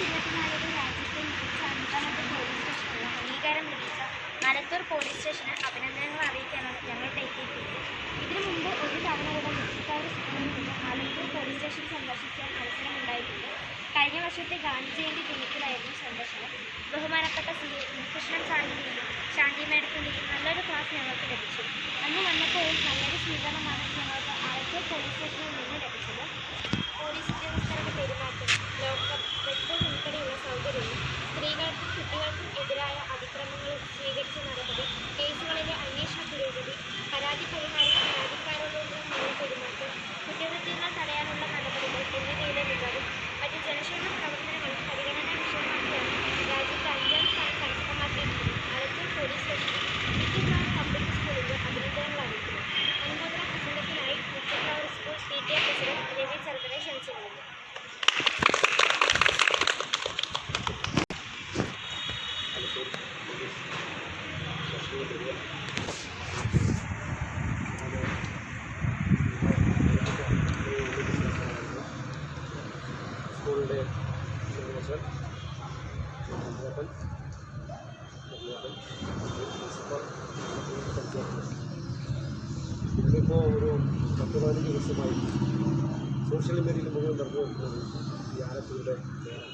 രണ്ടായിരത്തി police മലത്തൂർ police സ്റ്റേഷന് അഭിനന്ദനങ്ങൾ അറിയിക്കാനാണ് ഞങ്ങൾ എത്തിയിട്ടുള്ളത് ഇതിനു മുമ്പ് ഒരു തവണ കൂടെ നിന്ന് മലത്തൂർ പോലീസ് സ്റ്റേഷൻ സന്ദർശിക്കാൻ അവസരമുണ്ടായിട്ടുണ്ട്. കഴിഞ്ഞ വർഷത്തെ ഗാന്ധി ജയന്തി ദിനത്തിലായിരുന്നു സന്ദർശനം ബഹുമാനപ്പെട്ട സി. കൃഷ്ണൻ സാറിന്റെയും ശാന്തി മേഡത്തിന്റെയും നല്ലൊരു ക്ലാസ് ഞങ്ങൾക്ക് ലഭിച്ചു. അന്ന് വന്നപ്പോൾ നല്ലൊരു സ്വീകരണമാണ് ഞങ്ങൾക്ക് ഇന്നിപ്പോൾ ഒരു പത്ത് പതിനഞ്ച് ദിവസമായി സോഷ്യൽ മീഡിയയിൽ മുഴുവൻ നടന്നു വരുന്നത് ഈ ആലത്തൂരുടെ പേരാണ്.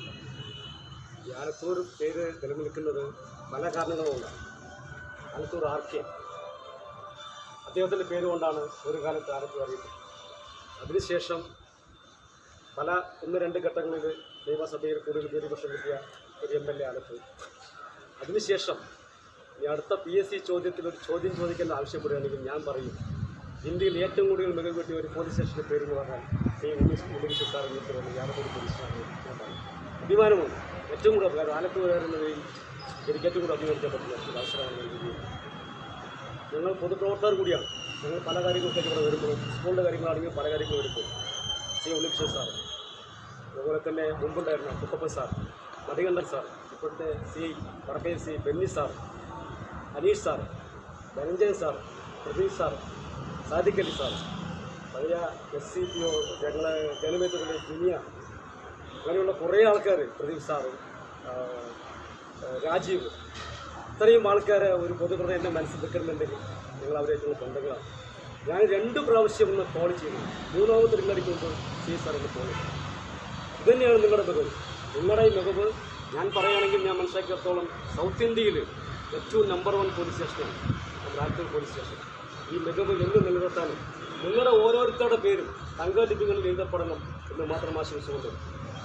ഈ ആലത്തൂർ പേര് നിലനിൽക്കുന്നത് പല കാരണങ്ങളുമുണ്ടാണ് ആലത്തൂർ ആർ കെ അദ്ദേഹത്തിന്റെ പേര് കൊണ്ടാണ് ഒരു കാലത്ത് ആലത്തൂർ അറിയപ്പെട്ടത്. അതിനുശേഷം പല ഒന്ന് രണ്ട് ഘട്ടങ്ങളിൽ നിയമസഭയിൽ കൂടുതൽ ഭൂരിപക്ഷം കിട്ടിയ ഒരു എം എൽ എ ആലത്തൂർ. അതിനുശേഷം ഈ അടുത്ത പി എസ് സി ചോദ്യത്തിൽ ഒരു ചോദ്യം ചോദിക്കാൻ ആവശ്യപ്പെടുകയാണെങ്കിൽ ഞാൻ പറയും. ഇന്ത്യയിൽ ഏറ്റവും കൂടുതൽ മികവ് കിട്ടിയ ഒരു പോലീസ് സ്റ്റേഷന്റെ പേര് എന്ന് പറഞ്ഞാൽ ഈ ഉമേഷ് ഉമേഷ് സാർ എന്ന് ആലത്തൂർ പോലീസ് പറയും അഭിമാനമുണ്ട് ഏറ്റവും കൂടുതൽ കാരണം ആലത്തൂരുകാരെന്നതിൽ എനിക്ക് ഏറ്റവും കൂടുതൽ അഭിമാനിക്കാൻ പറ്റുന്ന ഒരു അവസരമാണ് ഞങ്ങൾ പൊതുപ്രവർത്തകർ കൂടിയാണ്. ഞങ്ങൾ പല കാര്യങ്ങൾക്കൊക്കെ ഇവിടെ വരുമ്പോൾ സ്കൂളിന്റെ കാര്യങ്ങളാണെങ്കിൽ പല കാര്യങ്ങൾ വരുമ്പോൾ. സി ഉണ്ണികൃഷ്ണൻ സാർ അതുപോലെ തന്നെ മുമ്പുണ്ടായിരുന്ന കുട്ടപ്പൻ സാർ മതികണ്ഠൻ സാർ ഇപ്പോഴത്തെ സി വടക്കേ C Benny sir Aneesh sir Dhananjayan sir Pradeep sir Sadiq sir? പഴയ എസ് സി പി ഒ ഞങ്ങളെ ജനമേറ്റത്തിലെ ജുനിയ അങ്ങനെയുള്ള കുറേ ആൾക്കാർ പ്രദീപ് സാറ് രാജീവ് ഇത്രയും ആൾക്കാരെ ഒരു പൊതുപ്രത എന്റെ മനസ്സിൽ വെക്കണമെന്നുണ്ടെങ്കിൽ നിങ്ങൾ അവരായിട്ടുള്ള ബന്ധങ്ങളാണ്. ഞാൻ രണ്ട് പ്രാവശ്യം ഒന്ന് കോൾ ചെയ്തു. മൂന്നാമത്തെ റിംഗടിക്ക് മുമ്പ് സി സാർ ഒന്ന് കോൾ ഇതുതന്നെയാണ് നിങ്ങളുടെ മികവ്. നിങ്ങളുടെ ഈ മികവ് ഞാൻ പറയുകയാണെങ്കിൽ ഞാൻ മനസ്സിലാക്കിയത്തോളം സൗത്ത് ഇന്ത്യയിൽ ഏറ്റവും നമ്പർ വൺ പോലീസ് സ്റ്റേഷനാണ് ആലത്തൂർ പോലീസ് സ്റ്റേഷൻ ഈ മികവ് എന്ന് നിലനിർത്താനും നിങ്ങളുടെ ഓരോരുത്തരുടെ പേരും തങ്കലിപികളിൽ എഴുതപ്പെടണം എന്ന് മാത്രം ആശംസിച്ചുകൊണ്ട്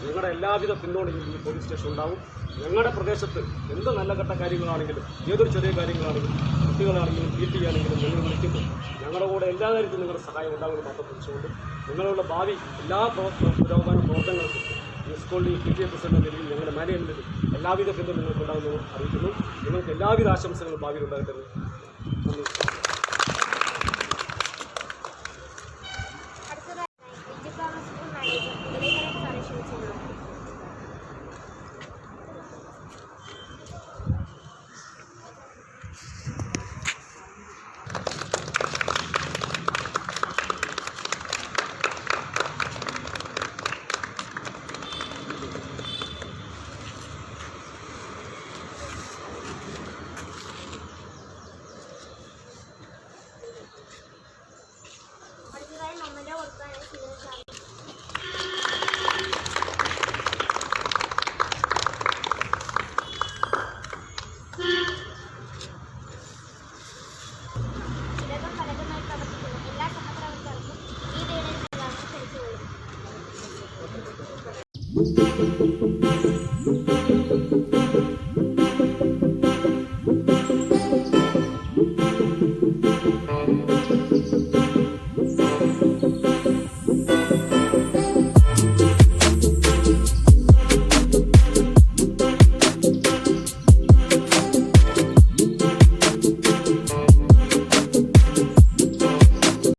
ഞങ്ങളുടെ എല്ലാവിധ പിന്തുണയും ഈ പോലീസ് സ്റ്റേഷൻ ഉണ്ടാവും. ഞങ്ങളുടെ പ്രദേശത്ത് എന്ത് നല്ല ഘട്ട കാര്യങ്ങളാണെങ്കിലും ഏതൊരു ചെറിയ കാര്യങ്ങളാണെങ്കിലും കുട്ടികളാണെങ്കിലും പി ടി ആണെങ്കിലും നിങ്ങൾ വിളിക്കുന്നു. ഞങ്ങളുടെ കൂടെ എല്ലാ കാര്യത്തിലും നിങ്ങളുടെ സഹായം ഉണ്ടാകുമെന്ന് മാത്രം പ്രതീക്ഷിച്ചുകൊണ്ട് നിങ്ങളുടെ ഭാവി എല്ലാ പുരോഗമന പ്രവർത്തനങ്ങൾക്കും ഈ സ്കൂളിൽ പി ടി എ പ്രസിഡന്റ് നിലയിൽ ഞങ്ങളുടെ മാനേജ്മെന്റിൽ എല്ലാവിധ പിന്തുണ നിങ്ങൾക്ക് ഉണ്ടാകുമെന്ന് അറിയിക്കുന്നു. നിങ്ങൾക്ക് എല്ലാവിധ ആശംസകളും ഭാവിയിൽ ഉണ്ടാകട്ടെ